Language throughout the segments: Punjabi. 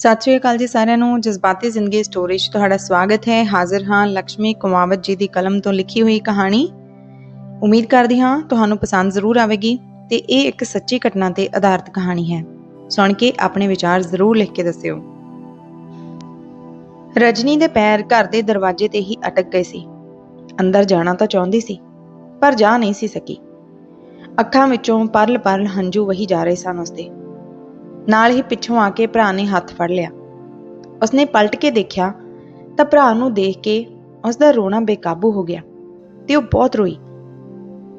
ਸਤਿ ਸ਼੍ਰੀ ਅਕਾਲ ਜੀ ਸਾਰਿਆਂ ਨੂੰ। ਜਜ਼ਬਾਤੀ ਜ਼ਿੰਦਗੀ ਸਟੋਰੀ 'ਚ ਤੁਹਾਡਾ ਸਵਾਗਤ ਹੈ। ਹਾਜ਼ਰ ਹਾਂ ਲక్ష్ਮੀ ਕੁਮਾਵਤ ਜੀ ਦੀ ਕਲਮ ਤੋਂ ਲਿਖੀ ਹੋਈ ਕਹਾਣੀ। ਉਮੀਦ ਕਰਦੀ ਹਾਂ ਤੁਹਾਨੂੰ ਪਸੰਦ ਜ਼ਰੂਰ ਆਵੇਗੀ ਤੇ ਇਹ ਇੱਕ ਸੱਚੀ ਘਟਨਾ ਤੇ ਆਧਾਰਿਤ ਕਹਾਣੀ ਹੈ। ਸੁਣ ਕੇ ਆਪਣੇ ਵਿਚਾਰ ਜ਼ਰੂਰ ਲਿਖ ਕੇ ਦੱਸਿਓ। ਰਜਨੀ ਦੇ ਪੈਰ ਘਰ ਦੇ ਦਰਵਾਜ਼ੇ ਤੇ ਹੀ ਅਟਕ ਗਏ ਸੀ। ਅੰਦਰ ਜਾਣਾ ਤਾਂ ਚਾਹੁੰਦੀ ਸੀ, ਪਰ ਜਾ ਨਹੀਂ ਸੀ ਸਕੀ। ਅੱਖਾਂ ਵਿੱਚੋਂ ਪਰਲ-ਪਰਲ ਹੰਝੂ ਵਹੀ ਜਾ ਰਹੇ ਸਨ ਉਸਦੇ। ਨਾਲ ਹੀ ਪਿੱਛੋਂ ਆ ਕੇ ਭਰਾ ਨੇ ਹੱਥ ਫੜ ਲਿਆ। ਉਸਨੇ ਪਲਟ ਕੇ ਦੇਖਿਆ ਤਾਂ ਭਰਾ ਨੂੰ ਦੇਖ ਕੇ ਉਸ ਦਾ ਰੋਣਾ ਬੇਕਾਬੂ ਹੋ ਗਿਆ ਤੇ ਉਹ ਬਹੁਤ ਰੋਈ।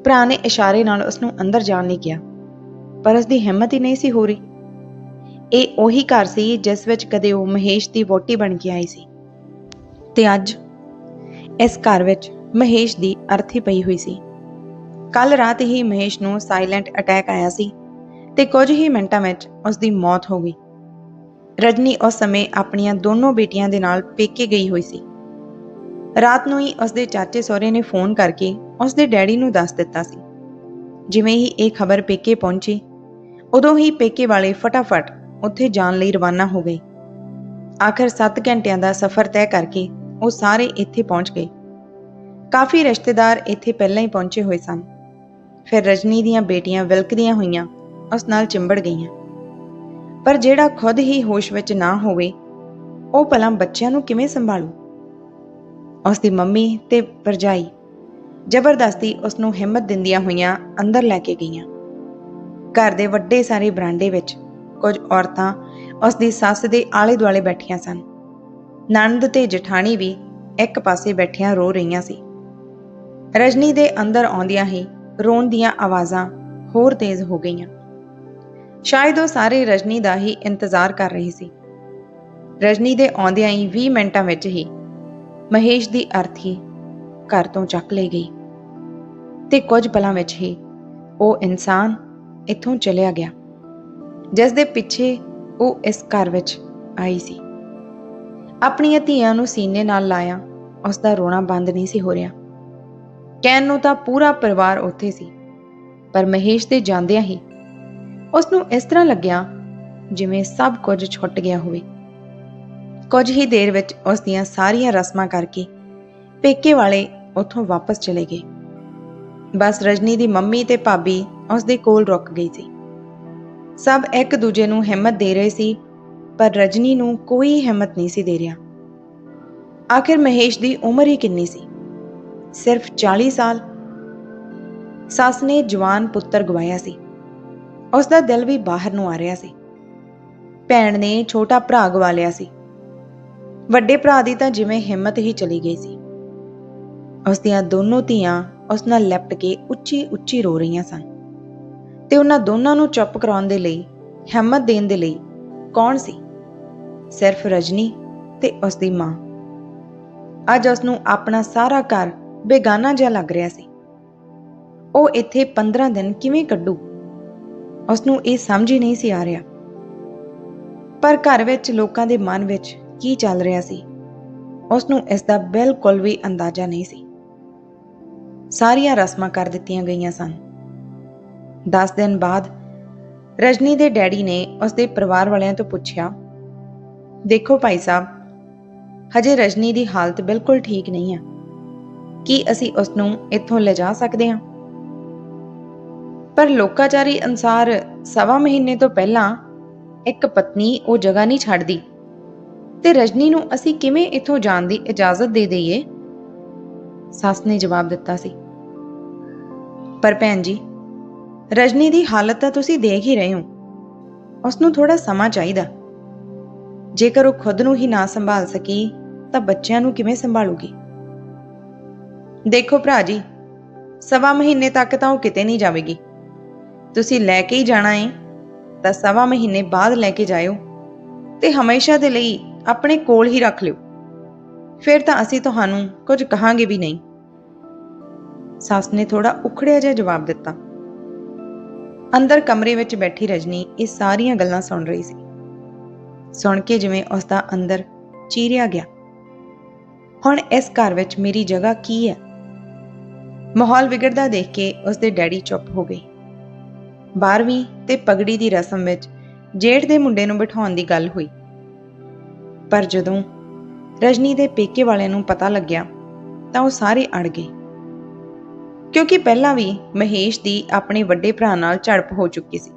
ਭਰਾ ਨੇ ਇਸ਼ਾਰੇ ਨਾਲ ਉਸ ਨੂੰ ਅੰਦਰ ਜਾਣ ਲਈ ਕਿਹਾ, ਪਰ ਉਸ ਦੀ ਹਿੰਮਤ ਹੀ ਨਹੀਂ ਸੀ ਹੋ ਰਹੀ। ਇਹ ਉਹੀ ਘਰ ਸੀ ਜਿਸ ਵਿੱਚ ਕਦੇ ਉਹ ਮਹੇਸ਼ ਦੀ ਵੋਟੀ ਬਣ ਕੇ ਆਈ ਸੀ। ਤੇ ਅੱਜ ਇਸ ਘਰ ਵਿੱਚ ਮਹੇਸ਼ ਦੀ ਅਰਥੀ ਪਈ ਹੋਈ ਸੀ। ਕੱਲ ਰਾਤ ਹੀ ਮਹੇਸ਼ ਨੂੰ ਸਾਇਲੈਂਟ ਅਟੈਕ ਆਇਆ ਸੀ ਤੇ ਕੁਝ ਹੀ ਮਿੰਟਾਂ ਵਿੱਚ ਉਸ ਦੀ ਮੌਤ ਹੋ ਗਈ। ਰਜਨੀ ਉਸ ਸਮੇਂ ਆਪਣੀਆਂ ਦੋਨੋਂ ਬੇਟੀਆਂ ਦੇ ਨਾਲ ਪੇਕੇ ਗਈ ਹੋਈ ਸੀ। ਰਾਤ ਨੂੰ ਹੀ ਉਸ ਦੇ ਚਾਚੇ ਸਹੁਰੇ ਨੇ ਫੋਨ ਕਰਕੇ ਉਸ ਦੇ ਡੈਡੀ ਨੂੰ ਦੱਸ ਦਿੱਤਾ ਸੀ। ਜਿਵੇਂ ਹੀ ਇਹ ਖਬਰ ਪੇਕੇ ਪਹੁੰਚੀ, ਉਦੋਂ ਹੀ ਪੇਕੇ ਵਾਲੇ ਫਟਾਫਟ ਉੱਥੇ ਜਾਣ ਲਈ ਰਵਾਨਾ ਹੋ ਗਏ। ਆਖਰ 7 ਘੰਟਿਆਂ ਦਾ ਸਫ਼ਰ ਤੈਅ ਕਰਕੇ ਉਹ ਸਾਰੇ ਇੱਥੇ ਪਹੁੰਚ ਗਏ। ਕਾਫੀ ਰਿਸ਼ਤੇਦਾਰ ਇੱਥੇ ਪਹਿਲਾਂ ਹੀ ਪਹੁੰਚੇ ਹੋਏ ਸਨ। ਫਿਰ ਰਜਨੀ ਦੀਆਂ ਬੇਟੀਆਂ ਵਿਲਕਦੀਆਂ ਹੋਈਆਂ ਉਸ ਨਾਲ ਚਿੰਬੜ ਗਈਆਂ। ਪਰ ਜਿਹੜਾ ਖੁਦ ਹੀ ਹੋਸ਼ ਵਿੱਚ ਨਾ ਹੋਵੇ, ਉਹ ਭਲਾ ਬੱਚਿਆਂ ਨੂੰ ਕਿਵੇਂ ਸੰਭਾਲੂ? ਉਸ ਦੀ ਮੰਮੀ ਤੇ ਪਰਜਾਈ ਜ਼ਬਰਦਸਤੀ ਉਸ ਨੂੰ ਹਿੰਮਤ ਦਿੰਦੀਆਂ ਹੋਈਆਂ ਅੰਦਰ ਲੈ ਕੇ ਗਈਆਂ। ਘਰ ਦੇ ਵੱਡੇ ਸਾਰੇ ਬਰਾਂਡੇ ਵਿੱਚ ਕੁਝ ਔਰਤਾਂ ਉਸ ਦੀ ਸੱਸ ਦੇ ਆਲੇ ਦੁਆਲੇ ਬੈਠੀਆਂ ਸਨ। ਨੰਦ ਤੇ ਜਠਾਣੀ ਵੀ ਇੱਕ ਪਾਸੇ ਬੈਠੀਆਂ ਰੋ ਰਹੀਆਂ ਸੀ। ਰਜਨੀ ਦੇ ਅੰਦਰ ਆਉਂਦਿਆਂ ਹੀ ਰੋਣ ਦੀਆਂ ਆਵਾਜ਼ਾਂ ਹੋਰ ਤੇਜ਼ ਹੋ ਗਈਆਂ। ਸ਼ਾਇਦ ਉਹ ਸਾਰੇ ਰਜਨੀ ਦਾ ਹੀ ਇੰਤਜ਼ਾਰ ਕਰ ਰਹੇ ਸੀ। ਰਜਨੀ ਦੇ ਆਉਂਦਿਆਂ ਹੀ 20 ਮਿੰਟਾਂ ਵਿੱਚ ਹੀ ਮਹੇਸ਼ ਦੀ ਅਰਥੀ ਘਰ ਤੋਂ ਚੱਕ ਲਈ ਗਈ ਤੇ ਕੁਝ ਪਲਾਂ ਵਿੱਚ ਹੀ ਉਹ ਇਨਸਾਨ ਇੱਥੋਂ ਚਲਿਆ ਗਿਆ, ਜਿਸ ਦੇ ਪਿੱਛੇ ਉਹ ਇਸ ਘਰ ਵਿੱਚ ਆਈ ਸੀ। ਆਪਣੀਆਂ ਧੀਆਂ ਨੂੰ ਸੀਨੇ ਨਾਲ ਲਾਇਆ, ਉਸ ਦਾ ਰੋਣਾ ਬੰਦ ਨਹੀਂ ਸੀ ਹੋ ਰਿਹਾ। ਕਹਿਣ ਨੂੰ ਤਾਂ ਪੂਰਾ ਪਰਿਵਾਰ ਉੱਥੇ ਸੀ, ਪਰ ਮਹੇਸ਼ ਦੇ ਜਾਂਦਿਆਂ ਹੀ ਉਸ ਨੂੰ ਇਸ ਤਰ੍ਹਾਂ ਲੱਗਿਆ ਜਿਵੇਂ ਸਭ ਕੁਝ ਛੁੱਟ ਗਿਆ ਹੋਵੇ। ਕੁਝ ਹੀ ਦੇਰ ਵਿੱਚ ਉਸ ਦੀਆਂ ਸਾਰੀਆਂ ਰਸਮਾਂ ਕਰਕੇ ਪੇਕੇ ਵਾਲੇ ਉੱਥੋਂ ਵਾਪਸ ਚਲੇ ਗਏ। ਬਸ ਰਜਨੀ ਦੀ ਮੰਮੀ ਤੇ ਭਾਬੀ ਉਸ ਦੇ ਕੋਲ ਰੁਕ ਗਈ ਸੀ। ਸਭ ਇੱਕ ਦੂਜੇ ਨੂੰ ਹਿੰਮਤ ਦੇ ਰਹੇ ਸੀ, ਪਰ ਰਜਨੀ ਨੂੰ ਕੋਈ ਹਿੰਮਤ ਨਹੀਂ ਸੀ ਦੇ ਰਿਹਾ। ਆਖਿਰ ਮਹੇਸ਼ ਦੀ ਉਮਰ ਹੀ ਕਿੰਨੀ ਸੀ? ਸਿਰਫ 40 ਸਾਲ। ਸੱਸ ਨੇ ਜਵਾਨ ਪੁੱਤਰ ਗਵਾਇਆ ਸੀ। ਉਸ ਦਾ ਦਿਲ ਵੀ ਬਾਹਰ ਨੂੰ ਆ ਰਿਹਾ ਸੀ। ਭੈਣ ਨੇ ਛੋਟਾ ਭਰਾ ਗਵਾ ਲਿਆ ਸੀ। ਵੱਡੇ ਭਰਾ ਦੀ ਤਾਂ ਜਿਵੇਂ ਹਿੰਮਤ ਹੀ ਚਲੀ ਗਈ ਸੀ। ਉਸ ਦੀਆਂ ਦੋਨੋਂ ਧੀਆਂ ਉਸ ਨਾਲ ਲਿਪਟ ਕੇ ਉੱਚੀ ਉੱਚੀ ਰੋ ਰਹੀਆਂ ਸਨ। ਤੇ ਉਹਨਾਂ ਦੋਨਾਂ ਨੂੰ ਚੁੱਪ ਕਰਾਉਣ ਦੇ ਲਈ, ਹਿੰਮਤ ਦੇਣ ਦੇ ਲਈ ਕੌਣ ਸੀ? ਸਿਰਫ ਰਜਨੀ ਤੇ ਉਸ ਦੀ ਮਾਂ। ਅੱਜ ਉਸ ਨੂੰ ਆਪਣਾ ਸਾਰਾ ਘਰ ਬੇਗਾਨਾ ਜਿਹਾ ਲੱਗ ਰਿਹਾ ਸੀ। ਉਹ ਇੱਥੇ 15 ਦਿਨ ਕਿਵੇਂ ਕੱਢੂ? ਉਸ ਨੂੰ ਇਹ ਸਮਝ ਹੀ ਨਹੀਂ ਸੀ ਆ ਰਿਹਾ। ਪਰ ਘਰ ਵਿੱਚ ਲੋਕਾਂ ਦੇ ਮਨ ਵਿੱਚ ਕੀ ਚੱਲ ਰਿਹਾ ਸੀ? ਉਸ ਨੂੰ ਇਸ ਦਾ ਬਿਲਕੁਲ ਵੀ ਅੰਦਾਜ਼ਾ ਨਹੀਂ ਸੀ। ਸਾਰੀਆਂ ਰਸਮਾਂ ਕਰ ਦਿੱਤੀਆਂ ਗਈਆਂ ਸਨ। 10 ਦਿਨ ਬਾਅਦ ਰਜਨੀ ਦੇ ਡੈਡੀ ਨੇ ਉਸ ਦੇ ਪਰਿਵਾਰ ਵਾਲਿਆਂ ਤੋਂ ਪੁੱਛਿਆ, ਦੇਖੋ ਭਾਈ ਸਾਹਿਬ, ਹਜੇ ਰਜਨੀ ਦੀ ਹਾਲਤ ਬਿਲਕੁਲ ਠੀਕ ਨਹੀਂ ਹੈ ਕੀ ਅਸੀਂ ਉਸ ਨੂੰ ਇੱਥੋਂ ਲਿਜਾ ਸਕਦੇ ਹਾਂ? ਪਰ ਲੋਕਾਚਾਰੀ ਅਨਸਾਰ ਸਵਾ ਮਹੀਨੇ ਤੋਂ ਪਹਿਲਾਂ ਇੱਕ ਪਤਨੀ ਉਹ ਜਗ੍ਹਾ ਨਹੀਂ ਛੱਡਦੀ। ਤੇ ਰਜਨੀ ਨੂੰ ਅਸੀਂ ਕਿਵੇਂ ਇੱਥੋਂ ਜਾਣ ਦੀ ਇਜਾਜ਼ਤ ਦੇ ਦਈਏ? ਸੱਸ ਨੇ ਜਵਾਬ ਦਿੱਤਾ ਸੀ। ਪਰ ਭੈਣ ਜੀ, ਰਜਨੀ ਦੀ ਹਾਲਤ ਤਾਂ ਤੁਸੀਂ ਦੇਖ ਹੀ ਰਹੇ ਹੋ। ਉਸ ਨੂੰ ਥੋੜਾ ਸਮਾਂ ਚਾਹੀਦਾ। ਜੇਕਰ ਉਹ ਖੁਦ ਨੂੰ ਹੀ ਨਾ ਸੰਭਾਲ ਸਕੀ, ਤਾਂ ਬੱਚਿਆਂ ਨੂੰ ਕਿਵੇਂ ਸੰਭਾਲੂਗੀ? ਦੇਖੋ ਭਰਾ ਜੀ, ਸਵਾ ਮਹੀਨੇ ਤੱਕ ਤਾਂ ਉਹ ਕਿਤੇ ਨਹੀਂ ਜਾਵੇਗੀ। ਤੁਸੀਂ ਲੈ ਕੇ ਹੀ ਜਾਣਾ ਏ, ਤਾਂ ਸਵਾ ਮਹੀਨੇ ਬਾਅਦ ਲੈ ਕੇ ਜਾਇਓ ਤੇ ਹਮੇਸ਼ਾ ਦੇ ਲਈ ਆਪਣੇ ਕੋਲ ਹੀ ਰੱਖ ਲਿਓ। ਫਿਰ ਤਾਂ ਅਸੀਂ ਤੁਹਾਨੂੰ ਕੁਝ ਕਹਾਂਗੇ ਵੀ ਨਹੀਂ। ਸੱਸ ਨੇ ਥੋੜਾ ਉਖੜਿਆ ਜਿਹਾ ਜਵਾਬ ਦਿੱਤਾ। ਅੰਦਰ ਕਮਰੇ ਵਿੱਚ ਬੈਠੀ ਰਜਨੀ ਇਹ ਸਾਰੀਆਂ ਗੱਲਾਂ ਸੁਣ ਰਹੀ ਸੀ। ਸੁਣ ਕੇ ਜਿਵੇਂ ਉਸ ਦਾ ਅੰਦਰ ਚੀਰਿਆ ਗਿਆ। ਹੁਣ ਇਸ ਘਰ ਵਿੱਚ ਮੇਰੀ ਜਗ੍ਹਾ ਕੀ ਹੈ? ਮਾਹੌਲ ਵਿਗੜਦਾ ਦੇਖ ਕੇ ਉਸ ਦੇ ਡੈਡੀ ਚੁੱਪ ਹੋ ਗਏ। 12ਵੀਂ ਤੇ ਪਗੜੀ ਦੀ ਰਸਮ ਵਿੱਚ ਜੇਠ ਦੇ ਮੁੰਡੇ ਨੂੰ ਬਿਠਾਉਣ ਦੀ ਗੱਲ ਹੋਈ। ਪਰ ਜਦੋਂ ਰਜਨੀ ਦੇ ਪੇਕੇ ਵਾਲਿਆਂ ਨੂੰ ਪਤਾ ਲੱਗਿਆ, ਤਾਂ ਉਹ ਸਾਰੇ ਅੜ ਗਏ। ਕਿਉਂਕਿ ਪਹਿਲਾਂ ਵੀ ਮਹੇਸ਼ ਦੀ ਆਪਣੇ ਵੱਡੇ ਭਰਾ ਨਾਲ ਝੜਪ ਹੋ ਚੁੱਕੀ ਸੀ।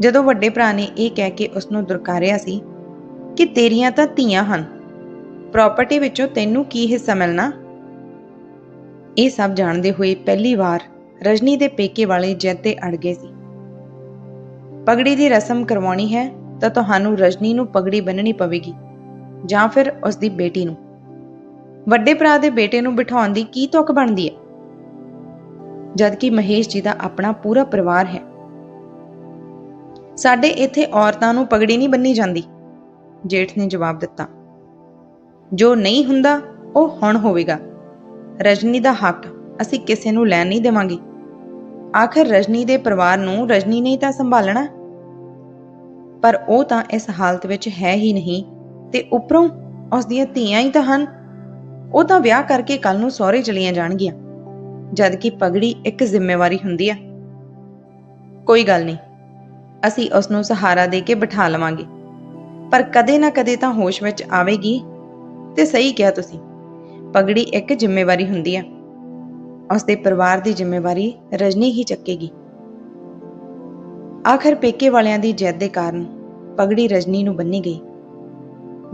ਜਦੋਂ ਵੱਡੇ ਭਰਾ ਨੇ ਇਹ ਕਹਿ ਕੇ ਉਸ ਨੂੰ ਦੁਰਕਾਰਿਆ ਸੀ ਕਿ ਤੇਰੀਆਂ ਤਾਂ ਧੀਆਂ ਹਨ ਪ੍ਰਾਪਰਟੀ ਵਿੱਚੋਂ ਤੈਨੂੰ ਕੀ ਹਿੱਸਾ ਮਿਲਣਾ? ਇਹ ਸਭ ਜਾਣਦੇ ਹੋਏ ਪਹਿਲੀ ਵਾਰ ਰਜਨੀ ਦੇ ਪੇਕੇ ਵਾਲੇ ਜੈਤੇ ਅੜ ਗਏ ਸੀ। ਪਗੜੀ ਦੀ ਰਸਮ ਕਰਵਾਉਣੀ ਹੈ ਤਾਂ ਤੁਹਾਨੂੰ ਰਜਨੀ ਨੂੰ ਪਗੜੀ ਬੰਨਣੀ ਪਵੇਗੀ, ਜਾਂ ਫਿਰ ਉਸ ਦੀ ਬੇਟੀ ਨੂੰ। ਵੱਡੇ ਭਰਾ ਦੇ ਬੇਟੇ ਨੂੰ ਬਿਠਾਉਣ ਦੀ ਕੀ ਤੁਕ ਬਣਦੀ ਹੈ? ਜਦਕਿ ਮਹੇਸ਼ ਜੀ ਦਾ ਆਪਣਾ ਪੂਰਾ ਪਰਿਵਾਰ ਹੈ। ਸਾਡੇ ਇੱਥੇ ਔਰਤਾਂ ਨੂੰ ਪਗੜੀ ਨਹੀਂ ਬੰਨੀ ਜਾਂਦੀ, ਜੇਠ ਨੇ ਜਵਾਬ ਦਿੱਤਾ। ਜੋ ਨਹੀਂ ਹੁੰਦਾ, ਉਹ ਹੁਣ ਹੋਵੇਗਾ। ਰਜਨੀ ਦਾ ਹੱਕ ਅਸੀਂ ਕਿਸੇ ਨੂੰ ਲੈਣ ਨਹੀਂ ਦੇਵਾਂਗੇ। ਆਖਰ ਰਜਨੀ ਦੇ ਪਰਿਵਾਰ ਨੂੰ ਰਜਨੀ ਨੇ ਤਾਂ ਸੰਭਾਲਣਾ। ਪਰ ਉਹ ਤਾਂ ਇਸ ਹਾਲਤ ਵਿੱਚ ਹੈ ਹੀ ਨਹੀਂ ਤੇ ਉੱਪਰੋਂ ਉਸ ਦੀਆਂ ਧੀਆਂ ਹੀ ਤਾਂ ਹਨ। ਉਹ ਤਾਂ ਵਿਆਹ ਕਰਕੇ ਕੱਲ ਨੂੰ ਸਹੁਰੇ ਚਲੀਆਂ ਜਾਣਗੀਆਂ, ਜਦ ਕਿ ਪਗੜੀ ਇੱਕ ਜ਼ਿੰਮੇਵਾਰੀ ਹੁੰਦੀ ਆ। ਕੋਈ ਗੱਲ ਨਹੀਂ, ਅਸੀਂ ਉਸ ਨੂੰ ਸਹਾਰਾ ਦੇ ਕੇ ਬਿਠਾ ਲਵਾਂਗੇ। ਪਰ ਕਦੇ ਨਾ ਕਦੇ ਤਾਂ ਹੋਸ਼ ਵਿੱਚ ਆਵੇਗੀ। ਤੇ ਸਹੀ ਕਿਹਾ ਤੁਸੀਂ, ਪਗੜੀ ਇੱਕ ਜ਼ਿੰਮੇਵਾਰੀ ਹੁੰਦੀ ਆ। ਉਸ ਦੇ ਪਰਿਵਾਰ ਦੀ ਜ਼ਿੰਮੇਵਾਰੀ ਰਜਨੀ ਹੀ ਚੱਕੇਗੀ। ਆਖਰ ਪੇਕੇ ਵਾਲਿਆਂ ਦੀ ਜਿੱਦ ਦੇ ਕਾਰਨ ਪਗੜੀ ਰਜਨੀ ਨੂੰ ਬੰਨੀ ਗਈ।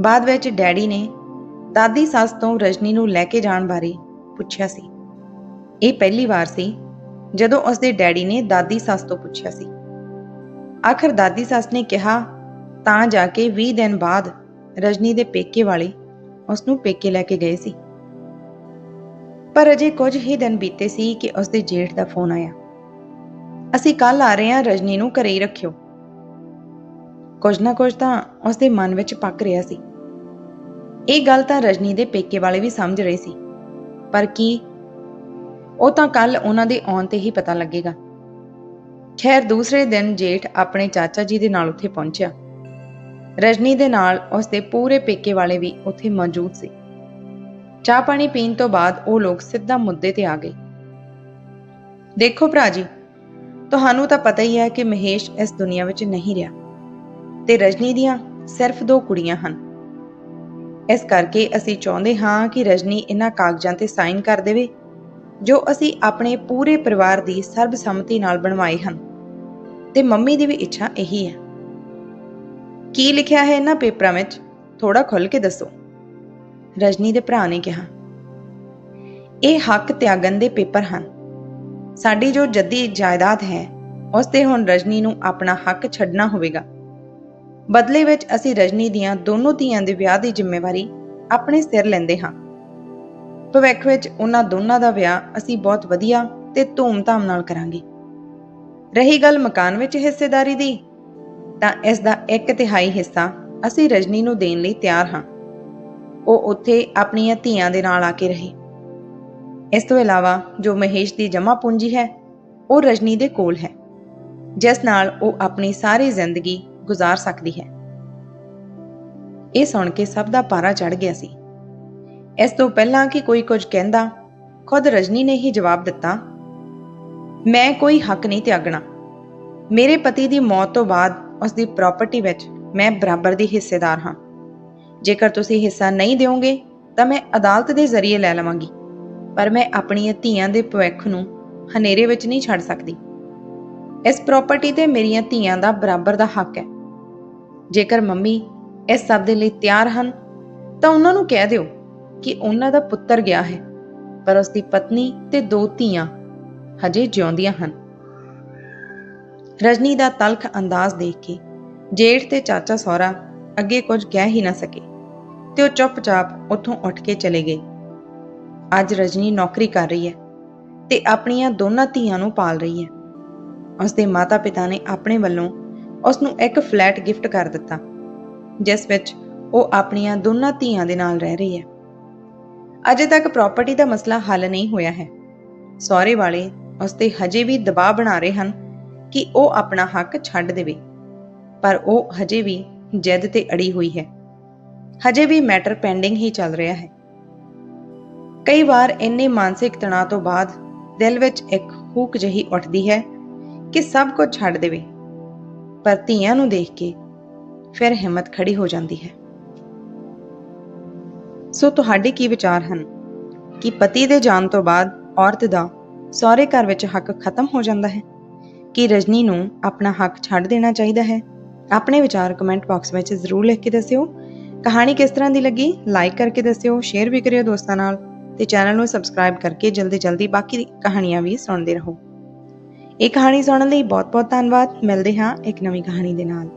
ਬਾਅਦ ਵਿੱਚ ਡੈਡੀ ਨੇ ਦਾਦੀ ਸੱਸ ਤੋਂ ਰਜਨੀ ਨੂੰ ਲੈ ਕੇ ਜਾਣ ਬਾਰੇ ਪੁੱਛਿਆ ਸੀ। ਇਹ ਪਹਿਲੀ ਵਾਰ ਸੀ ਜਦੋਂ ਉਸ ਦੇ ਡੈਡੀ ਨੇ ਦਾਦੀ ਸੱਸ ਤੋਂ ਪੁੱਛਿਆ ਸੀ। ਆਖਰ ਦਾਦੀ ਸੱਸ ਨੇ ਕਿਹਾ, ਤਾਂ ਜਾ ਕੇ 20 ਦਿਨ ਬਾਅਦ ਰਜਨੀ ਦੇ ਪੇਕੇ ਵਾਲੇ ਉਸ ਨੂੰ ਪੇਕੇ ਲੈ ਕੇ ਗਏ ਸੀ। ਪਰ ਅਜੇ ਕੁਝ ਹੀ ਦਿਨ ਬੀਤੇ ਸੀ ਕਿ ਉਸ ਦੇ ਜੇਠ ਦਾ ਫੋਨ ਆਇਆ। ਅਸੀਂ ਕੱਲ ਆ ਰਹੇ ਹਾਂ ਰਜਨੀ ਨੂੰ ਘਰੇ ਹੀ ਰੱਖਿਓ। ਕੁਝ ਨਾ ਕੁਝ ਤਾਂ ਉਸ ਦੇ ਮਨ ਵਿੱਚ ਪੱਕ ਰਿਹਾ ਸੀ। ਇਹ ਗੱਲ ਤਾਂ ਰਜਨੀ ਦੇ ਪੇਕੇ ਵਾਲੇ ਵੀ ਸਮਝ ਰਹੇ ਸੀ। ਪਰ ਕੀ? ਉਹ ਤਾਂ ਕੱਲ ਉਹਨਾਂ ਦੇ ਆਉਣ ਤੇ ਹੀ ਪਤਾ ਲੱਗੇਗਾ। ਖੈਰ, ਦੂਸਰੇ ਦਿਨ ਜੇਠ ਆਪਣੇ ਚਾਚਾ ਜੀ ਦੇ ਨਾਲ ਉੱਥੇ ਪਹੁੰਚਿਆ। ਰਜਨੀ ਦੇ ਨਾਲ ਉਸ ਦੇ ਪੂਰੇ ਪੇਕੇ ਵਾਲੇ ਵੀ ਉੱਥੇ ਮੌਜੂਦ ਸੀ। ਚਾਹ ਪਾਣੀ ਪੀਣ ਤੋਂ ਬਾਅਦ ਉਹ ਲੋਕ ਸਿੱਧਾ ਮੁੱਦੇ ਤੇ ਆ ਗਏ। ਦੇਖੋ ਭਰਾ ਜੀ, ਤੁਹਾਨੂੰ ਤਾਂ ਪਤਾ ਹੀ ਹੈ ਕਿ ਮਹੇਸ਼ ਇਸ ਦੁਨੀਆ ਵਿੱਚ ਨਹੀਂ ਰਿਹਾ ਤੇ ਰਜਨੀ ਦੀਆਂ ਸਿਰਫ ਦੋ ਕੁੜੀਆਂ ਹਨ। ਇਸ ਕਰਕੇ ਅਸੀਂ ਚਾਹੁੰਦੇ ਹਾਂ ਕਿ ਰਜਨੀ ਇਹਨਾਂ ਕਾਗਜ਼ਾਂ ਤੇ ਸਾਈਨ ਕਰ ਦੇਵੇ, ਜੋ ਅਸੀਂ ਆਪਣੇ ਪੂਰੇ ਪਰਿਵਾਰ ਦੀ ਸਰਬਸੰਮਤੀ ਨਾਲ ਬਣਵਾਏ ਹਨ। ਤੇ ਮੰਮੀ ਦੀ ਵੀ ਇੱਛਾ ਇਹੀ ਹੈ। ਕੀ ਲਿਖਿਆ ਹੈ ਇਹਨਾਂ ਪੇਪਰਾਂ ਵਿੱਚ? ਥੋੜਾ ਖੁੱਲ ਕੇ ਦੱਸੋ। ਰਜਨੀ ਦੇ ਭਰਾ ਨੇ ਕਿਹਾ। ਇਹ ਹੱਕ ਤਿਆਗਨ ਦੇ ਪੇਪਰ ਹਨ। ਸਾਡੀ ਜੋ ਜੱਦੀ ਜਾਇਦਾਦ ਹੈ, ਉਸ ਤੇ ਹੁਣ ਰਜਨੀ ਨੂੰ ਆਪਣਾ ਹੱਕ ਛੱਡਣਾ ਹੋਵੇਗਾ। ਬਦਲੇ ਵਿੱਚ ਅਸੀਂ ਰਜਨੀ ਦੀਆਂ ਦੋਨੋਂ ਧੀਆਂ ਦੇ ਵਿਆਹ ਦੀ ਜ਼ਿੰਮੇਵਾਰੀ ਆਪਣੇ ਸਿਰ ਲੈਂਦੇ ਹਾਂ। ਭਵਿੱਖ ਵਿੱਚ ਉਹਨਾਂ ਦੋਨਾਂ ਦਾ ਵਿਆਹ ਅਸੀਂ ਬਹੁਤ ਵਧੀਆ ਤੇ ਧੂਮ-ਧਾਮ ਨਾਲ ਕਰਾਂਗੇ। ਰਹੀ ਗੱਲ ਮਕਾਨ ਵਿੱਚ ਹਿੱਸੇਦਾਰੀ ਦੀ, ਤਾਂ ਇਸ ਦਾ ਇੱਕ ਤਿਹਾਈ ਹਿੱਸਾ ਅਸੀਂ ਰਜਨੀ ਨੂੰ ਦੇਣ ਲਈ ਤਿਆਰ ਹਾਂ। ਉਹ ਉੱਥੇ ਆਪਣੀਆਂ ਧੀਆਂ ਦੇ ਨਾਲ ਆ ਕੇ ਰਹੇ। ਇਸ ਤੋਂ ਇਲਾਵਾ ਜੋ ਮਹੇਸ਼ ਦੀ ਜਮਾ ਪੂੰਜੀ ਹੈ, ਉਹ ਰਜਨੀ ਦੇ ਕੋਲ ਹੈ, ਜਿਸ ਨਾਲ ਉਹ ਆਪਣੀ ਸਾਰੀ ਜ਼ਿੰਦਗੀ ਗੁਜ਼ਾਰ ਸਕਦੀ ਹੈ। ਇਹ ਸੁਣ ਕੇ ਸਭ ਦਾ ਪਾਰਾ ਚੜ ਗਿਆ ਸੀ। ਇਸ ਤੋਂ ਪਹਿਲਾਂ ਕਿ ਕੋਈ ਕੁਝ ਕਹਿੰਦਾ, ਖੁਦ ਰਜਨੀ ਨੇ ਹੀ ਜਵਾਬ ਦਿੱਤਾ, ਮੈਂ ਕੋਈ ਹੱਕ ਨਹੀਂ ਤਿਆਗਣਾ। ਮੇਰੇ ਪਤੀ ਦੀ ਮੌਤ ਤੋਂ ਬਾਅਦ ਉਸ ਦੀ ਪ੍ਰਾਪਰਟੀ ਵਿੱਚ ਮੈਂ ਬਰਾਬਰ ਦੀ ਹਿੱਸੇਦਾਰ ਹਾਂ। ਜੇਕਰ ਤੁਸੀਂ ਹਿੱਸਾ ਨਹੀਂ ਦਿਓਗੇ, ਤਾਂ ਮੈਂ ਅਦਾਲਤ ਦੇ ਜ਼ਰੀਏ ਲੈ ਲਵਾਂਗੀ। ਪਰ ਮੈਂ ਆਪਣੀਆਂ ਧੀਆਂ ਦੇ ਭਵਿੱਖ ਨੂੰ ਹਨੇਰੇ ਵਿੱਚ ਨਹੀਂ ਛੱਡ ਸਕਦੀ। ਇਸ ਪ੍ਰਾਪਰਟੀ ਤੇ ਮੇਰੀਆਂ ਧੀਆਂ ਦਾ ਬਰਾਬਰ ਦਾ ਹੱਕ ਹੈ। ਜੇਕਰ ਮੰਮੀ ਇਸ ਸਭ ਦੇ ਲਈ ਤਿਆਰ ਹਨ, ਤਾਂ ਉਹਨਾਂ ਨੂੰ ਕਹਿ ਦਿਓ ਕਿ ਉਹਨਾਂ ਦਾ ਪੁੱਤਰ ਗਿਆ ਹੈ, ਪਰ ਉਸ ਦੀ ਪਤਨੀ ਤੇ ਦੋ ਧੀਆਂ ਹਜੇ ਜਿਉਂਦੀਆਂ ਹਨ। ਰਜਨੀ ਦਾ ਤਲਖ ਅੰਦਾਜ਼ ਦੇਖ ਕੇ ਜੇਠ ਤੇ ਚਾਚਾ ਸਹੁਰਾ ਅੱਗੇ ਕੁਝ ਕਹਿ ਹੀ ਨਾ ਸਕੇ। ਤੇ ਉਹ ਚੁੱਪਚਾਪ ਉੱਥੋਂ ਉੱਠ ਕੇ ਚਲੇ ਗਏ। ਅੱਜ ਰਜਨੀ ਨੌਕਰੀ ਕਰ ਰਹੀ ਹੈ ਤੇ ਆਪਣੀਆਂ ਦੋਨਾਂ ਧੀਆਂ ਨੂੰ ਪਾਲ ਰਹੀ ਹੈ। ਉਸਦੇ ਮਾਤਾ-ਪਿਤਾ ਨੇ ਆਪਣੇ ਵੱਲੋਂ ਉਸ ਨੂੰ ਇੱਕ ਫਲੈਟ ਗਿਫਟ ਕਰ ਦਿੱਤਾ, ਜਿਸ ਵਿੱਚ ਉਹ ਆਪਣੀਆਂ ਦੋਨਾਂ ਧੀਆਂ ਦੇ ਨਾਲ ਰਹਿ ਰਹੀ ਹੈ। ਅਜੇ ਤੱਕ ਪ੍ਰਾਪਰਟੀ ਦਾ ਮਸਲਾ ਹੱਲ ਨਹੀਂ ਹੋਇਆ ਹੈ। ਸਹੁਰੇ ਵਾਲੇ ਉਸ ਤੇ ਹਜੇ ਵੀ ਦਬਾਅ ਬਣਾ ਰਹੇ ਹਨ ਕਿ ਉਹ ਆਪਣਾ ਹੱਕ ਛੱਡ ਦੇਵੇ, ਪਰ ਉਹ ਹਜੇ ਵੀ ਜਿੱਦ ਤੇ ਅੜੀ ਹੋਈ ਹੈ। ਹਜੇ ਵੀ ਮੈਟਰ ਪੈਂਡਿੰਗ ਹੀ ਚੱਲ ਰਿਹਾ ਹੈ। ਕਈ ਵਾਰ ਇੰਨੇ ਮਾਨਸਿਕ ਤਣਾਅ ਤੋਂ ਬਾਅਦ ਦਿਲ ਵਿੱਚ ਇੱਕ ਹੂਕ ਜਹੀ ਉੱਠਦੀ ਹੈ ਕਿ ਸਭ ਕੁਝ ਛੱਡ ਦੇਵੇ। ਪਰ ਧੀਆਂ ਨੂੰ ਦੇਖ ਕੇ ਫਿਰ ਹਿੰਮਤ ਖੜੀ ਹੋ ਜਾਂਦੀ ਹੈ। ਸੋ ਤੁਹਾਡੇ ਕੀ ਵਿਚਾਰ ਹਨ? ਕਿ ਪਤੀ ਦੇ ਜਾਣ ਤੋਂ ਬਾਅਦ ਔਰਤ ਦਾ ਸਹੁਰੇ ਘਰ ਵਿੱਚ ਹੱਕ ਖਤਮ ਹੋ ਜਾਂਦਾ ਹੈ? ਕਿ ਰਜਨੀ ਨੂੰ ਆਪਣਾ ਹੱਕ ਛੱਡ ਦੇਣਾ ਚਾਹੀਦਾ ਹੈ? ਆਪਣੇ ਵਿਚਾਰ ਕਮੈਂਟ ਬਾਕਸ ਵਿੱਚ ਜ਼ਰੂਰ ਲਿਖ ਕੇ ਦੱਸਿਓ। ਕਹਾਣੀ ਕਿਸ ਤਰ੍ਹਾਂ ਦੀ ਲੱਗੀ? ਲਾਈਕ ਕਰਕੇ ਦੱਸਿਓ ਸ਼ੇਅਰ ਵੀ ਕਰਿਓ ਦੋਸਤਾਂ ਨਾਲ ਤੇ ਚੈਨਲ ਨੂੰ ਸਬਸਕ੍ਰਾਈਬ ਕਰਕੇ ਜਲਦੀ ਜਲਦੀ ਬਾਕੀ ਕਹਾਣੀਆਂ ਵੀ ਸੁਣਦੇ ਰਹੋ। ਇਹ ਕਹਾਣੀ ਸੁਣਨ ਲਈ ਬਹੁਤ ਬਹੁਤ ਧੰਨਵਾਦ। ਮਿਲਦੇ ਹਾਂ ਇੱਕ ਨਵੀਂ ਕਹਾਣੀ ਦੇ ਨਾਲ।